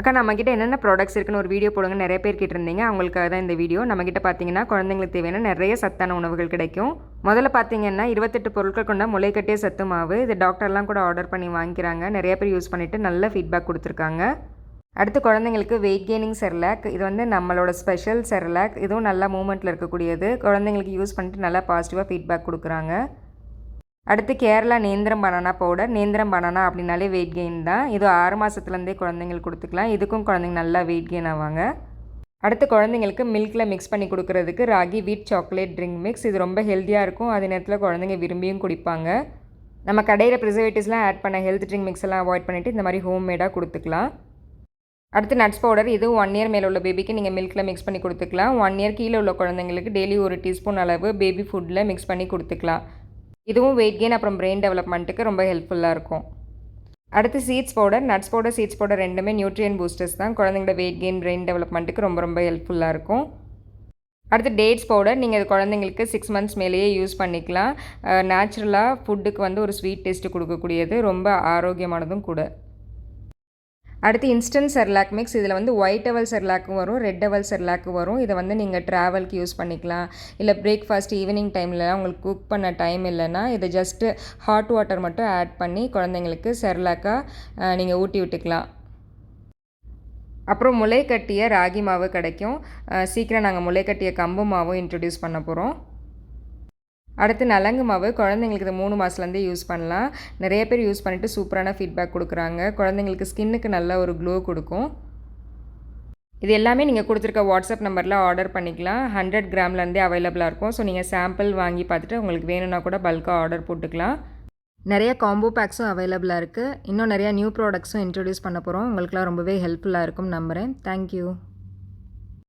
அக்கா நம்மக்கிட்ட என்னென்ன ப்ராடக்ட்ஸ் இருக்குன்னு ஒரு வீடியோ போடுங்க நிறைய பேர் கேட்டிருந்தீங்க. அவங்களுக்காக தான் இந்த வீடியோ நம்மக்கிட்ட பார்த்தீங்கன்னா குழந்தைங்களுக்கு தேவையான நிறைய சத்தான உணவுகள் கிடைக்கும். முதல்ல பார்த்தீங்கன்னா இருபத்தெட்டு பொருட்கள் கொண்ட முளைக்கட்டிய சத்து மாவு. இது டாக்டர்லாம் கூட ஆர்டர் பண்ணி வாங்கிக்கிறாங்க. நிறைய பேர் யூஸ் பண்ணிவிட்டு நல்ல ஃபீட்பேக் கொடுத்துருக்காங்க. அடுத்து குழந்தைங்களுக்கு வெயிட் கெய்னிங் செர்லாக் இது வந்து நம்மளோட ஸ்பெஷல் செர்லாக் இதுவும் நல்லா மூமெண்ட்டில் இருக்கக்கூடியது. குழந்தைங்களுக்கு யூஸ் பண்ணிட்டு நல்லா பாசிட்டிவாக ஃபீட்பேக் கொடுக்குறாங்க. அடுத்து Kerala nendram banana powder. Nendram banana அப்படின்னாலே வெயிட் கெயின் தான். இது ஆறு மாதத்துலேருந்தே குழந்தைங்களுக்கு கொடுத்துக்கலாம். இதுக்கும் குழந்தைங்க நல்லா வெயிட் கெயின் ஆவாங்க. அடுத்து குழந்தைங்களுக்கு மில்கில் மிக்ஸ் பண்ணி கொடுக்குறதுக்கு ராகி வீட் சாக்லேட் ட்ரிங்க் மிக்ஸ் இது ரொம்ப ஹெல்த்தியாக இருக்கும். அதே நேரத்தில் குழந்தைங்க விரும்பியும் குடிப்பாங்க. நம்ம கடையில் ப்ரிசர்வேட்டிவ்ஸ்லாம் ஆட் பண்ண ஹெல்த் ட்ரிங்க் மிக்ஸ் எல்லாம் அவாய்ட் பண்ணிவிட்டு இந்த மாதிரி ஹோம் மேடாக கொடுத்துக்கலாம். அடுத்து நட்ஸ் பவுடர் இது ஒன் இயர் மேலே உள்ள பேபிக்கு நீங்கள் மில்கில் மிக்ஸ் பண்ணி கொடுத்துக்கலாம். ஒன் இயர் கீழே உள்ள குழந்தைங்களுக்கு டெய்லி ஒரு டீஸ்பூன் அளவு பேபி ஃபுட்டில் மிக்ஸ் பண்ணி கொடுத்துக்கலாம். இதுவும் வெயிட் கெயின் அப்புறம் பிரெயின் டெவலப்மெண்ட்டுக்கு ரொம்ப ஹெல்ப்ஃபுல்லாக இருக்கும். அடுத்து seeds powder nuts powder seeds powder ரெண்டுமே நியூட்ரியன் பூஸ்டர்ஸ் தான். குழந்தைங்களோட வெயிட் கெயின் பிரெயின் டெவலப்மெண்ட்டுக்கு ரொம்ப ரொம்ப ஹெல்ப்ஃபுல்லாக இருக்கும். அடுத்து டேட்ஸ் பவுடர் நீங்கள் குழந்தைங்களுக்கு சிக்ஸ் மந்த்ஸ் மேலேயே யூஸ் பண்ணிக்கலாம். நேச்சுரலாக ஃபுட்டுக்கு வந்து ஒரு ஸ்வீட் டேஸ்ட்டு கொடுக்கக்கூடியது ரொம்ப ஆரோக்கியமானதும் கூட. அடுத்து இன்ஸ்டன்ட் செர்லாக் மிக்ஸ் இதில் வந்து ஒயிட் டவல் செர்லாக்கும் வரும் ரெட் டவல் செர்லாக்கும் வரும். இதை வந்து நீங்கள் ட்ராவல்க்கு யூஸ் பண்ணிக்கலாம். இல்லை பிரேக்ஃபாஸ்ட் ஈவினிங் டைமில் உங்களுக்கு குக் பண்ண டைம் இல்லைன்னா இதை ஜஸ்ட்டு ஹாட் வாட்டர் மட்டும் ஆட் பண்ணி குழந்தைங்களுக்கு செர்லாக்காக நீங்கள் ஊட்டி விட்டுக்கலாம். அப்புறம் முளை கட்டிய ராகி மாவு கிடைக்கும். சீக்கிரம் நாங்கள் முளை கட்டிய கம்பு மாவும் இன்ட்ரடியூஸ் பண்ண போகிறோம் அடுத்து நலங்கு மாவு குழந்தைங்களுக்கு இது மூணு மாதத்துலேருந்தே யூஸ் பண்ணலாம். நிறைய பேர் யூஸ் பண்ணிவிட்டு சூப்பரான ஃபீட்பேக் கொடுக்குறாங்க. குழந்தைங்களுக்கு ஸ்கின்னுக்கு நல்ல ஒரு க்ளோ கொடுக்கும். இது எல்லாமே நீங்கள் கொடுத்துருக்க வாட்ஸ்அப் நம்பரில் ஆர்டர் பண்ணிக்கலாம். ஹண்ட்ரட் கிராம்லேருந்தே அவைலபிளாக இருக்கும். ஸோ நீங்கள் சாம்பிள் வாங்கி பார்த்துட்டு உங்களுக்கு வேணும்னா கூட பல்காக ஆர்டர் போட்டுக்கலாம். நிறைய காம்போ பேக்ஸும் அவைலபிளாக இருக்குது இன்னும் நிறையா நியூ ப்ராடக்ட்ஸும் இன்ட்ரடியூஸ் பண்ண போகிறோம் உங்களுக்குலாம் ரொம்பவே ஹெல்ப்ஃபுல்லாக இருக்கும் நம்புகிறேன் தேங்க்யூ